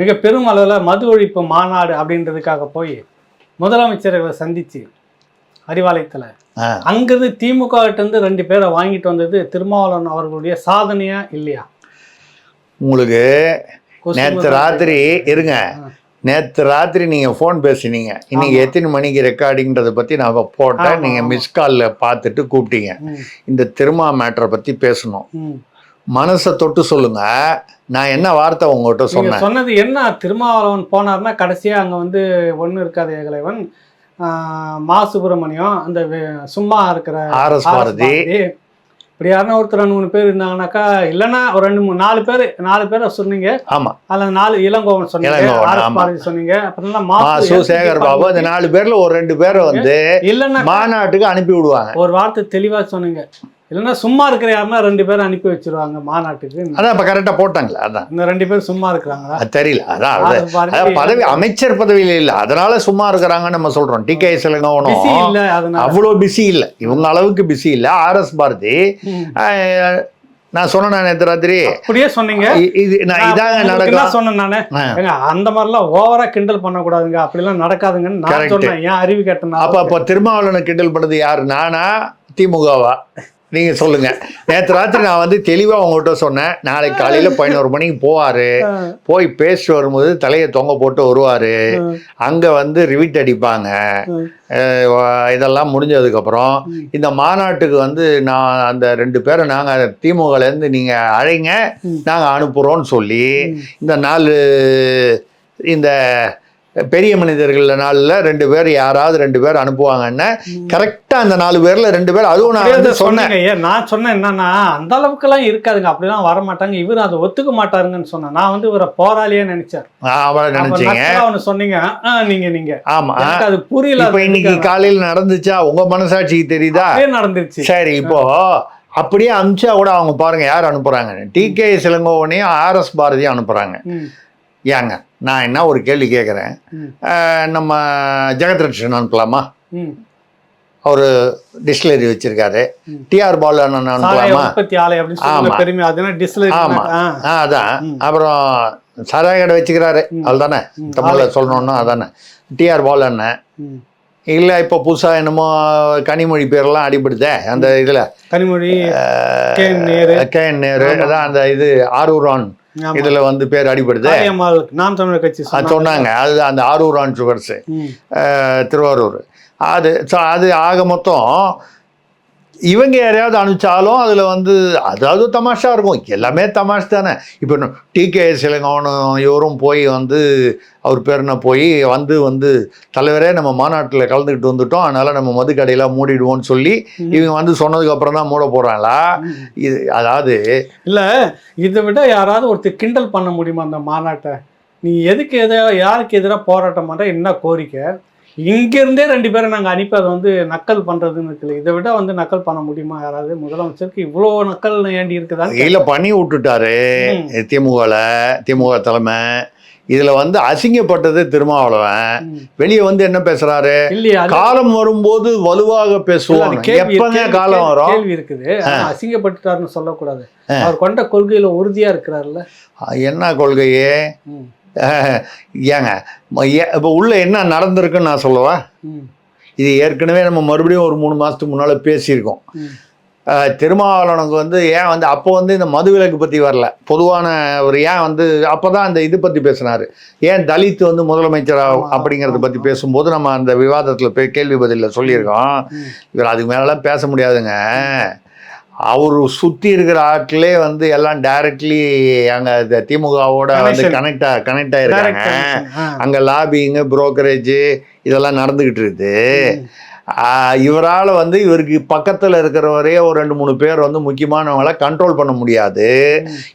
மிக பெரும் அளவில் மது ஒழிப்பு மாநாடு அப்படின்றதுக்காக போய் முதலமைச்சர்களை சந்திச்சு அறிவாலயத்தில். அங்கிருந்து திமுக கிட்ட இருந்து ரெண்டு பேரை வாங்கிட்டு வந்தது திருமாவளவன் அவர்களுடைய சாதனையா இல்லையா உங்களுக்கு நேற்று ராத்திரி இருங்க. நேற்று ராத்திரி நீங்கள் ஃபோன் பேசினீங்க இன்னைக்கு. எத்தனை மணிக்கு ரெக்கார்டிங்கிறத பற்றி நான் போட்டேன் நீங்கள் ஆமா. மிஸ் காலில் பார்த்துட்டு கூப்பிட்டீங்க இந்த திருமா மேட்டரை பற்றி பேசணும். மனசை தொட்டு சொல்லுங்க. நான் என்ன வார்த்தை உங்ககிட்ட சொன்னேன்? சொன்னது என்ன? திருமாவளவன் போனார்னா கடைசியா அங்க வந்து ஒண்ணு இருக்காது ஏகலைவன் மா சுப்பிரமணியம் அந்த சும்மா இருக்கிற ஆர்எஸ். பாரதி. இப்படி யாருன்னா ஒருத்தர் ரெண்டு மூணு பேர் இருந்தாங்கனாக்கா இல்லைன்னா ஒரு ரெண்டு மூணு நாலு பேர் நாலு பேரை சொன்னீங்க. ஆமா. அதுல நாலு இளங்கோவன் சொன்னீங்க சொன்னீங்க. அப்புறம் மாசு சேகர் பாபு அந்த நாலு பேர்ல ஒரு ரெண்டு பேரை வந்து இல்லைன்னா மாநாட்டுக்கு அனுப்பி விடுவாங்க. ஒரு வார்த்தை தெளிவா சொன்னீங்க. இல்லைன்னா சும்மா இருக்கிற யாருன்னா ரெண்டு பேரும் அனுப்பி வச்சிருவாங்க மாநாட்டுக்கு. அதான் இப்ப கரெக்டா போட்டாங்களே அதான். இந்த ரெண்டு பேர் சும்மா இருக்கிறாங்களா? தெரியல அதான் பதவி அமைச்சர் பதவியில இல்ல. அதனால சும்மா இருக்கிறாங்கன்னு நம்ம சொல்றோம். டி கே அதனால. அவ்வளோ பிஸி இல்ல. இவங்க அளவுக்கு பிஸி இல்ல. ஆர்எஸ் பாரதி. நான் சொன்னேன் நேற்று ராத்திரி. அப்படியே சொன்னீங்க. இது நான் நான் இதாங்க நடக்கும் சொன்னேன் நானு? அந்த மாதிரிலாம் ஓவரா கிண்டல் பண்ணக்கூடாதுங்க. அப்படிலாம் நடக்காதுங்கன்னு நான். சொன்னேன். ஏன் அறிவு கேட்டேன் அப்ப அப்ப திருமாவளவனை கிண்டல் பண்ணது யாரு? நானா? திமுகவா? நீங்க சொல்லுங்க. நேற்று ராத்திரி நான் வந்து தெளிவா உங்ககிட்ட சொன்னேன். நாளைக்கு காலையில பதினோரு மணிக்கு போவாரு. போய் பேசிட்டு வரும்போது தலையை தொங்க போட்டு வருவாரு. அங்க வந்து ரிவிட் அடிப்பாங்க. இதெல்லாம் முடிஞ்சதுக்கப்புறம் இந்த மாநாட்டுக்கு வந்து நான் அந்த ரெண்டு பேரை நாங்கள் திமுகலேருந்து நீங்கள் அழைங்க. நாங்கள் அனுப்புகிறோன்னு சொல்லி. இந்த நாலு இந்த பெரிய மனிதர்கள் நாளில் ரெண்டு பேர் யாராவது ரெண்டு பேர் அனுப்புவாங்கன்னு கரெக்டாக அந்த நாலு பேரில் ரெண்டு பேர் அதுவும் நான் வந்து சொன்னேன். ஏன் நான் சொன்னேன் என்னன்னா அந்த அளவுக்குலாம் இருக்காதுங்க. அப்படிலாம் வர மாட்டாங்க. இவர் அதை ஒத்துக்க மாட்டாருங்கன்னு சொன்னேன். நான் வந்து இவரை போராளியே நினைச்சேன். அவளை நினச்சிங்க. அவனு சொன்னீங்க. நீங்க நீங்க. எனக்கு அது புரியல. இப்போ இன்னைக்கு காலையில் நடந்துச்சா? உங்கள் மனசாட்சிக்கு தெரியுதா? அப்படியே நடந்துருச்சு சரி இப்போ அப்படியே அனுப்பிச்சா கூட அவங்க பாருங்க யார் அனுப்புறாங்க? டி கே சிலங்கோவனையும் ஆர்எஸ் பாரதியும் அனுப்புறாங்க. ஏங்க? நான் என்ன ஒரு கேள்வி கேட்குறேன் நம்ம ஜெகத் ரட்சன் அனுப்பலாமா. அவர் டிஸ்டிலரி வச்சிருக்காரு. டிஆர் பாலு அண்ணன் அனுப்பலாமா உற்பத்தி ஆலை அப்படின்னு சொல்லுங்க ஆமா. பெருமை அதுனா டிஸ்ல ஆமா. ஆ அதான். அப்புறம் சாராய கடை வச்சுக்கிறாரு. அதுதானே. தமிழில் சொல்லணும்னா அதானே டிஆர் பாலு அண்ணன் இல்லை இப்போ புதுசாக என்னமோ கனிமொழி பேரெல்லாம் அடிபடுதே அந்த இதில் கனிமொழி கே. நேரு. அதான் அந்த இது ஆரூரான். இதுல வந்து பேர் அடிபடுது. நாம் தமிழர் கட்சி சொன்னாங்க. அது அந்த ஆரூரான் சுகர்ஸ் ம், திருவாரூர். அது அது ஆக மொத்தம் இவங்க யாரையாவது அனுப்பிச்சாலும் அதில் வந்து அதாவது தமாஷா இருக்கும். எல்லாமே தமாஷ் தானே. இப்போ டி கே சிலங்கவனும் இவரும் போய் வந்து அவர் பேர் என்ன போய் வந்து வந்து தலைவரே நம்ம மாநாட்டில் கலந்துக்கிட்டு வந்துட்டோம். அதனால நம்ம மது கடையெல்லாம் மூடிடுவோம்னு சொல்லி. இவங்க வந்து சொன்னதுக்கு அப்புறம் தான் மூட போகிறாங்களா. இது அதாவது இல்ல இதை விட யாராவது ஒருத்தர் கிண்டல் பண்ண முடியுமா அந்த மாநாட்டை? நீ எதுக்கு எதை யாருக்கு எதிராக போராட்டம் பண்ற? என்ன கோரிக்கை? இங்க இருந்தே ரெண்டு பேரை நாங்க அனுப்பி அதை வந்து நக்கல் பண்றதுன்னு இருக்குல்ல. இதை விட வந்து நக்கல் பண்ண முடியுமா? யாராவது முதலமைச்சருக்கு இவ்வளோ நக்கல் ஏண்டி இருக்குதான்னு கையில் பண்ணி விட்டுட்டாரு. திமுகவில் திமுக தலைமை. இதில் வந்து அசிங்கப்பட்டது திருமாவளவன். வெளியே வந்து என்ன பேசுறாரு? காலம் வரும்போது வலுவாக இல்ல, கேள்வி- எப்பங்க காலம் வரும்? கேள்வி இருக்குது. அசிங்கப்பட்டுட்டாருன்னு சொல்லக்கூடாது. அவர் கொண்ட கொள்கையில உறுதியா இருக்கிறாருல்ல. என்ன கொள்கையே? ஏங்க இப்போ உள்ள என்ன நடந்திருக்குன்னு நான் சொல்லவா? இது ஏற்கனவே நம்ம மறுபடியும் ஒரு மூணு மாசத்துக்கு முன்னால பேசியிருக்கோம். திருமாவளவனுக்கு வந்து ஏன் வந்து அப்போ வந்து இந்த மதுவிலக்கு பற்றி வரல. பொதுவான ஒரு ஏன் வந்து அப்போ தான் அந்த இது பற்றி பேசினாரு. ஏன் தலித் வந்து முதலமைச்சரா ஆமா, அப்படிங்கிறத பற்றி. பேசும்போது நம்ம அந்த விவாதத்தில் கேள்வி பதிலில் சொல்லியிருக்கோம். இவர் அதுக்கு மேலெல்லாம் பேச முடியாதுங்க. அவர் சுற்றி இருக்கிற ஆட்களே வந்து எல்லாம் டைரக்ட்லி அங்கே திமுகவோட வந்து. கனெக்ட் கனெக்ட் Direct ஆயிருக்காங்க connection. ஆ. அங்கே லாபிங்கு புரோக்கரேஜ் இதெல்லாம் நடந்துக்கிட்டு இருக்குது. இவரால் வந்து இவருக்கு பக்கத்தில் இருக்கிறவரே ஒரு ரெண்டு மூணு பேர் வந்து முக்கியமானவங்கள கண்ட்ரோல் பண்ண முடியாது.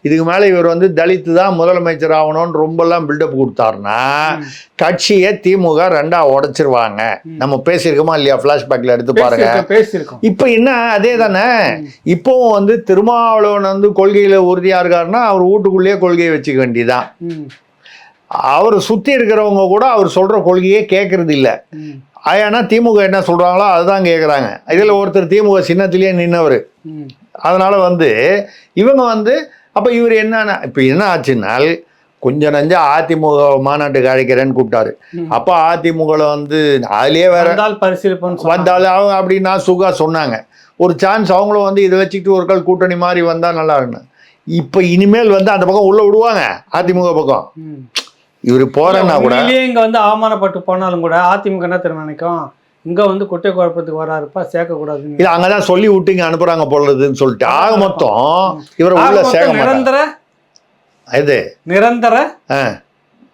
இதுக்கு மேலே இவர் வந்து தலித்து தான் முதலமைச்சர் ஆகணும்னு ரொம்பலாம் பில்டப் கொடுத்தாருன்னா. கட்சியை திமுக ரெண்டா உடைச்சிருவாங்க. நம்ம பேசியிருக்கோமா இல்லையா? ஃப்ளாஷ்பேக்கில் எடுத்து பாருங்க. இப்போ என்ன? அதே தானே? இப்போவும் வந்து திருமாவளவன் வந்து கொள்கையில் உறுதியாக இருக்காருன்னா அவர் வீட்டுக்குள்ளேயே கொள்கையை வச்சுக்க வேண்டியதான் அவர் சுற்றி இருக்கிறவங்க கூட அவர் சொல்கிற கொள்கையே கேட்கறது இல்லை. ஏன்னா திமுக என்ன சொல்கிறாங்களோ அதுதான் கேட்குறாங்க இதில் ஒருத்தர் திமுக சின்னத்திலேயே நின்னவர். அதனால் வந்து இவங்க வந்து அப்போ இவர் என்னன்னா இப்போ என்ன ஆச்சுன்னால் கொஞ்ச நஞ்ச அதிமுக மாநாட்டுக்கு அழைக்கிறேன்னு கூப்பிட்டாரு. அப்போ அதிமுகல வந்து அதுலயே வேற வந்தால் சொன்னாங்க. வந்தாலும் அவங்க அப்படின்னா சுகா சொன்னாங்க ஒரு சான்ஸ் அவங்களும் வந்து இதை வச்சுக்கிட்டு ஒரு கால் கூட்டணி மாதிரி வந்தா நல்லா இருக்கணும் இப்போ இனிமேல் வந்து அந்த பக்கம் உள்ள விடுவாங்க அதிமுக பக்கம். இவர் போறேன்னா கூட இங்க வந்து அவமானப்பட்டு போனாலும் கூட அதிமுக என்ன தெரியுமா நினைக்கும்? இங்க வந்து குட்டை குழப்பத்துக்கு வராருப்பா சேர்க்க கூடாதுன்னு இது அங்கதான் சொல்லி விட்டு இங்க அனுப்புறாங்க போலதுன்னு சொல்லிட்டு. ஆக மொத்தம் இவரை உள்ள சேர்க்க நிரந்தர இது நிரந்தர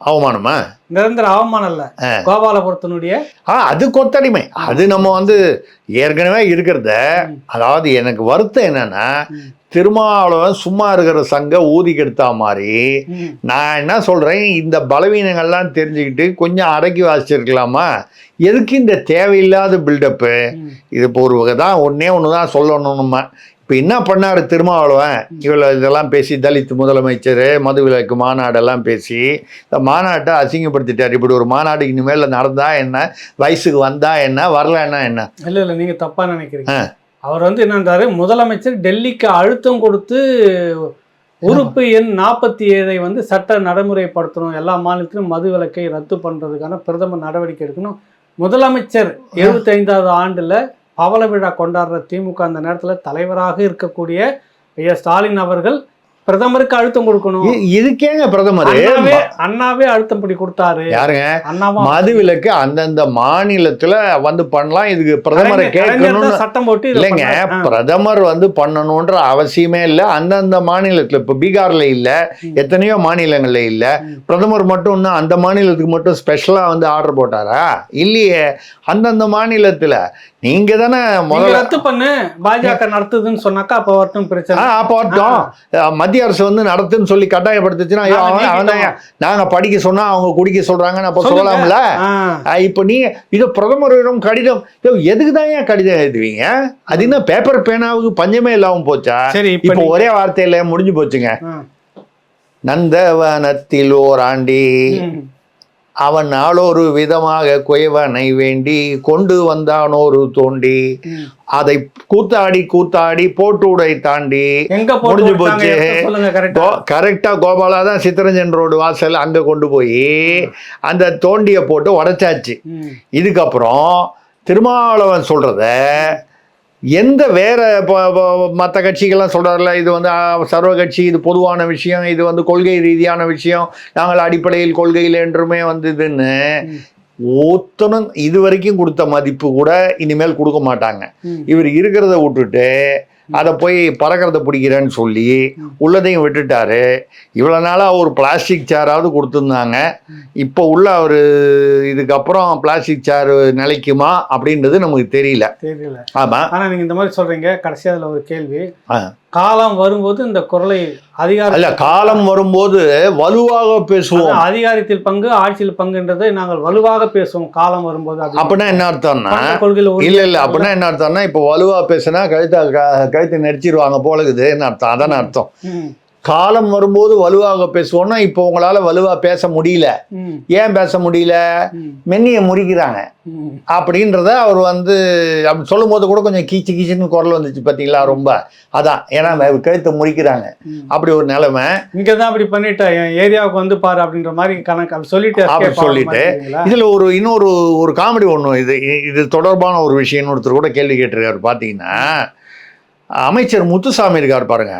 அவமானமா? நிரந்தர அவமானம் இல்ல. கோபாலபுரத்தினுடைய ஆ அது கொத்தடிமை. அது நம்ம வந்து ஏற்கனவே இருக்கிறத அதாவது எனக்கு வருத்தம் என்னன்னா. திருமாவளவன் சும்மா இருக்கிற சங்க ஊதி கெடுத்தா மாதிரி. நான் என்ன சொல்றேன் இந்த பலவீனங்கள்லாம் தெரிஞ்சுக்கிட்டு கொஞ்சம் அடக்கி வாசிச்சிருக்கலாமா? எதுக்கு இந்த தேவையில்லாத பில்டப்பு. இது இப்போ ஒரு தான் ஒன்றே ஒன்று தான் சொல்லணும் நம்ம இப்போ என்ன பண்ணாரு திருமாவளவன்? இவ்வளோ இதெல்லாம் பேசி தலித் முதலமைச்சர் மதுவிலக்கு மாநாடெல்லாம் பேசி இந்த மாநாட்டை அசிங்கப்படுத்திட்டார். இப்படி ஒரு மாநாடு இனிமேல் நடந்தா என்ன? வயசுக்கு வந்தா என்ன? வரலன்னா என்ன? இல்ல இல்ல நீங்க தப்பா நினைக்கிறீங்க. அவர் வந்து என்னன்றாரு? முதலமைச்சர் டெல்லிக்கு அழுத்தம் கொடுத்து உறுப்பு எண் நாற்பத்தி ஏழை வந்து சட்ட நடைமுறைப்படுத்தணும். எல்லா மாநிலத்திலும் மது விலக்கை ரத்து பண்றதுக்கான பிரதமர் நடவடிக்கை எடுக்கணும். முதலமைச்சர் எழுபத்தி ஐந்தாவது ஆண்டுல பவள விழா கொண்டாடுற திமுக அந்த நேரத்துல தலைவராக இருக்கக்கூடிய ஐயா ஸ்டாலின் அவர்கள் பிரதமருக்கு அழுத்தம் கொடுக்கணும். இதுக்கேங்க பிரதமர். அண்ணாவே அழுத்தம் படி கொடுத்தாரு. யாருங்க? அண்ணாவா. மதுவிலக்கு அந்தந்த மாநிலத்துல வந்து பண்ணலாம் இதுக்கு பிரதமரை தான் சட்டம் போட்டு இல்லைங்க. பிரதமர் வந்து பண்ணணுன்ற அவசியமே இல்லை. அந்தந்த மாநிலத்தில் இப்போ பீகார்ல இல்லை. எத்தனையோ மாநிலங்கள்ல இல்லை. பிரதமர் மட்டும் இன்னும் அந்த மாநிலத்துக்கு மட்டும் ஸ்பெஷலாக வந்து ஆர்டர் போட்டாரா? இல்லையே. அந்தந்த மாநிலத்தில் நீங்க தானே நீங்க முதல்ல ரத்து பண்ணு. பாஜக நடத்துதுன்னு சொன்னாக்கா அப்ப வரட்டும் பிரச்சனை. அப்போ வரட்டும். மத்திய அரசு வந்து நடத்துன்னு சொல்லி கட்டாயப்படுத்துச்சுன்னா நாங்க. நாங்க படிக்க சொன்னா அவங்க குடிக்க சொல்றாங்கன்னு அப்போ. சொல்லலாம்ல? இப்போ நீ இது பிரதமரிடம் கடிதம். எதுக்கு தான் ஏன் கடிதம் எழுதுவீங்க? அது என்ன பேப்பர் பேனாவுக்கு பஞ்சமே இல்லாம போச்சா? சரி இப்ப ஒரே வார்த்தையில முடிஞ்சு போச்சுங்க. நந்தவனத்தில் ஓராண்டி. அவன் நாளொரு விதமாக குயவனை வேண்டி கொண்டு வந்தானோரு தோண்டி. அதை கூத்தாடி கூத்தாடி போட்டுடை தாண்டி முடிஞ்சு? போச்சு. கரெக்டா கோபாலா தான் சித்தரஞ்சன் ரோடு வாசல் அங்க கொண்டு போய் அந்த தோண்டியை போட்டு உடைச்சாச்சு இதுக்கப்புறம் திருமாவளவன் சொல்றத எந்த வேற மற்ற கட்சிகள்லாம் சொல்றாருல இது வந்து சர்வ கட்சி இது பொதுவான விஷயம் இது வந்து கொள்கை ரீதியான விஷயம் நாங்கள் அடிப்படையில் கொள்கையில் என்றுமே வந்து இதுன்னு ம். ஒத்தனும் இது வரைக்கும் கொடுத்த மதிப்பு கூட இனிமேல் கொடுக்க மாட்டாங்க இவர் இருக்கிறத விட்டுட்டு அதை போய் பறக்கிறத பிடிக்கிறேன்னு சொல்லி. உள்ளதையும் விட்டுட்டாரு. இவ்வளோ நாளாக ஒரு பிளாஸ்டிக் சேராவது கொடுத்துருந்தாங்க. இப்போ உள்ள அவர் இதுக்கப்புறம் பிளாஸ்டிக் சேர் நிலைக்குமா அப்படின்றது நமக்கு தெரியல. தெரியல. ஆமாம் ஆனா நீங்க இந்த மாதிரி சொல்றீங்க. கடைசியா அதுல ஒரு கேள்வி. காலம் வரும்போது இந்த குரலை அதிகார அல்ல காலம் வரும்போது வலுவாக பேசுவோம் அதிகாரத்தில் பங்கு ஆட்சியில் பங்குன்றதை நாங்கள் வலுவாக பேசுவோம் காலம் வரும்போது அப்படின்னு. என்ன அர்த்தம்னா கொள்கையில இல்ல இல்ல அப்படின்னா என்ன அர்த்தம்னா இப்போ வலுவா பேசுனா கழுத்தை கழுத்தை நெரிச்சிருவாங்க போல இருக்குதுன்னு அர்த்தம் அதான அர்த்தம். காலம் வரும்போது வலுவாக பேசுவோம்னா இப்போ உங்களால வலுவா பேச முடியல. ஏன் பேச முடியல. மென்னிய முறிக்கிறாங்க. அப்படின்றத அவர் வந்து அப்படி சொல்லும் போது கூட கொஞ்சம் கீச்சு கீச்சுன்னு குரல் வந்துச்சு பார்த்தீங்களா ரொம்ப அதான் ஏன்னா கழுத்தை முறிக்கிறாங்க. அப்படி ஒரு நிலைமை இங்க தான் அப்படி பண்ணிட்டேன் என் ஏரியாவுக்கு வந்து பாரு அப்படின்ற மாதிரி கணக்கு சொல்லிட்டு அப்படி சொல்லிட்டு? இதுல ஒரு இன்னொரு ஒரு காமெடி ஒன்று இது இது தொடர்பான ஒரு விஷயம்னு ஒருத்தர் கூட கேள்வி கேட்டிருக்காரு பார்த்தீங்கன்னா அமைச்சர் முத்துசாமி இருக்கார் பாருங்க.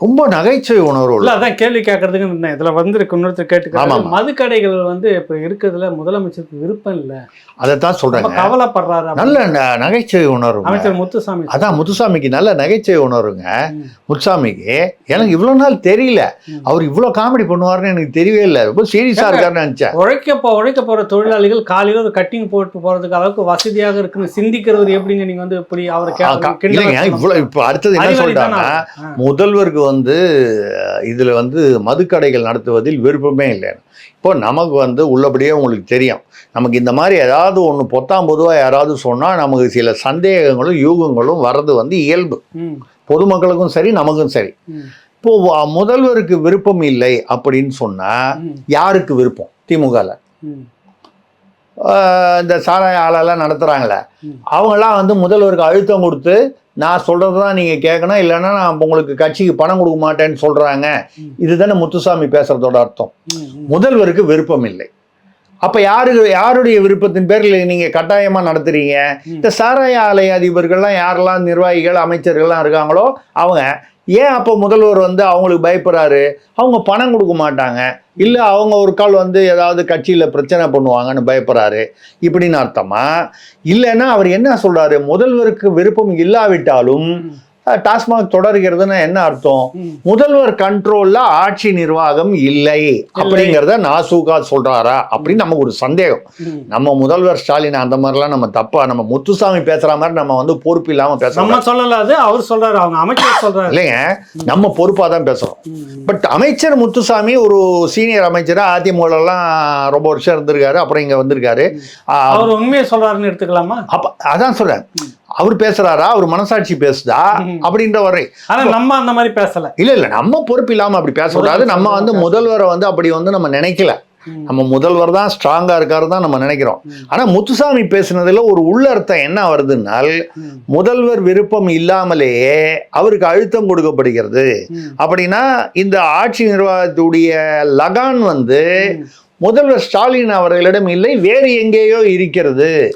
ரொம்ப நகைச்சுவை உணர்வு இல்ல அதான் கேள்வி கேட்கறதுக்கு இருந்தேன் இதுல வந்து இன்னொருத்தர் கேட்டுக்காரு ஆமாமா. மதுக்கடைகள் வந்து இப்ப இருக்கிறதுல முதலமைச்சருக்கு விருப்பம் இல்ல அதைத்தான் ரொம்ப சொல்றேங்க கவலைப்படுறாரு. நல்ல நகைச்சுவை உணர்வு அமைச்சர் முத்துசாமி அதான் முத்துசாமிக்கு நல்ல நகைச்சுவை உணர்வுங்க. முத்துசாமிக்கு எனக்கு இவ்வளோ நாள் தெரியல. அவர் இவ்வளோ காமெடி பண்ணுவாருன்னு எனக்கு தெரியவே இல்லை ரொம்ப சீரியஸாக? இருக்காருன்னு நினச்சேன் உழைக்க போ உழைக்க போற தொழிலாளிகள் காலையில ஒரு கட்டிங் போட்டு போறதுக்கு அளவுக்கு வசதியாக இருக்குன்னு சிந்திக்கிறவர் எப்படிங்க நீங்க வந்து இப்படி அவரை? இவ்வளோ இப்போ அடுத்தது என்ன தானே? ஆ. முதல்வருக்கு வந்து இதுல வந்து மதுக்கடைகள் நடத்துவதில் விருப்பமே இல்லை இப்போ நமக்கு வந்து உள்ளபடியே உங்களுக்கு தெரியும் நமக்கு இந்த மாதிரி ஏதாவது ஒன்று பொத்தாம் பொதுவாக யாராவது சொன்னால் நமக்கு சில சந்தேகங்களும் யூகங்களும் வர்றது வந்து இயல்பு. பொதுமக்களுக்கும் சரி நமக்கும் சரி. இப்போ முதல்வருக்கு விருப்பம் இல்லை அப்படின்னு சொன்னா ம். யாருக்கு விருப்பம். ஆஹ் இந்த சாராய ஆளெல்லாம் நடத்துகிறாங்களே ம். அவங்கெல்லாம் வந்து முதல்வருக்கு அழுத்தம் கொடுத்து நான் சொல்கிறது தான் நீங்கள் கேட்கணும் இல்லைன்னா நான் உங்களுக்கு கட்சிக்கு பணம் கொடுக்க மாட்டேன்னு சொல்கிறாங்க. இதுதானே முத்துசாமி பேசுகிறதோட அர்த்தம். முதல்வருக்கு விருப்பம் இல்லை அப்போ யாரு யாருடைய விருப்பத்தின் பேரில் நீங்கள் கட்டாயமாக நடத்துறீங்க. இந்த சாராய ஆலய அதிபர்கள்லாம் யாரெல்லாம் நிர்வாகிகள் அமைச்சர்கள்லாம் இருக்காங்களோ அவங்க ஏன் அப்போ முதல்வர் வந்து அவங்களுக்கு பயப்படுறாரு? அவங்க பணம் கொடுக்க மாட்டாங்க. இல்லை அவங்க ஒரு கால் வந்து ஏதாவது கட்சியில் பிரச்சனை பண்ணுவாங்கன்னு பயப்படுறாரு. இப்படின்னு அர்த்தமா? இல்லைன்னா அவர் என்ன சொல்றாரு? முதல்வருக்கு விருப்பம் இல்லாவிட்டாலும் டாஸ்மாக் தொடர்கிறதுன்னா என்ன அர்த்தம். முதல்வர் கண்ட்ரோல்ல ஆட்சி நிர்வாகம் இல்லை. அப்படிங்கிறத நாசூகா சொல்றாரா? அப்படின்னு நமக்கு ஒரு சந்தேகம். நம்ம முதல்வர் ஸ்டாலின் அந்த மாதிரிலாம் நம்ம தப்பா நம்ம முத்துசாமி பேசுற மாதிரி நம்ம வந்து பொறுப்பு இல்லாம பேசுறோம். நம்ம சொல்லல அது அவர் சொல்றாரு அவங்க அமைச்சர் சொல்றாரு. இல்லைங்க நம்ம பொறுப்பா தான் பேசுறோம். பட் அமைச்சர் முத்துசாமி ஒரு சீனியர் அமைச்சரா அதிமுகலாம் ரொம்ப வருஷம் இருந்திருக்காரு அப்புறம் இங்க வந்திருக்காரு. அவர் உண்மையை சொல்றாருன்னு எடுத்துக்கலாமா? அப்ப அதான் சொல்றேன். அவர் பேசுறாரா அவர் மனசாட்சி பேசுதா. அப்படின்ற வரை ஆனா நம்ம அந்த மாதிரி பேசல இல்ல இல்ல நம்ம பொறுப்பு இல்லாம அப்படி பேசக்கூடாது நம்ம வந்து முதல்வரை வந்து அப்படி வந்து நம்ம நினைக்கல. நம்ம முதல்வர் தான் ஸ்ட்ராங்கா இருக்காரு தான் நம்ம நினைக்கிறோம். ஆனா முத்துசாமி பேசுனதுல ஒரு உள்ளர்த்தம் என்ன வருதுன்னால். முதல்வர் விருப்பம் இல்லாமலேயே அவருக்கு அழுத்தம் கொடுக்கப்படுகிறது. அப்படின்னா இந்த ஆட்சி நிர்வாகத்துடைய லகான் வந்து. முதல்வர் ஸ்டாலின் அவர்களிடம் இல்லை வேறு எங்கேயோ இருக்கிறது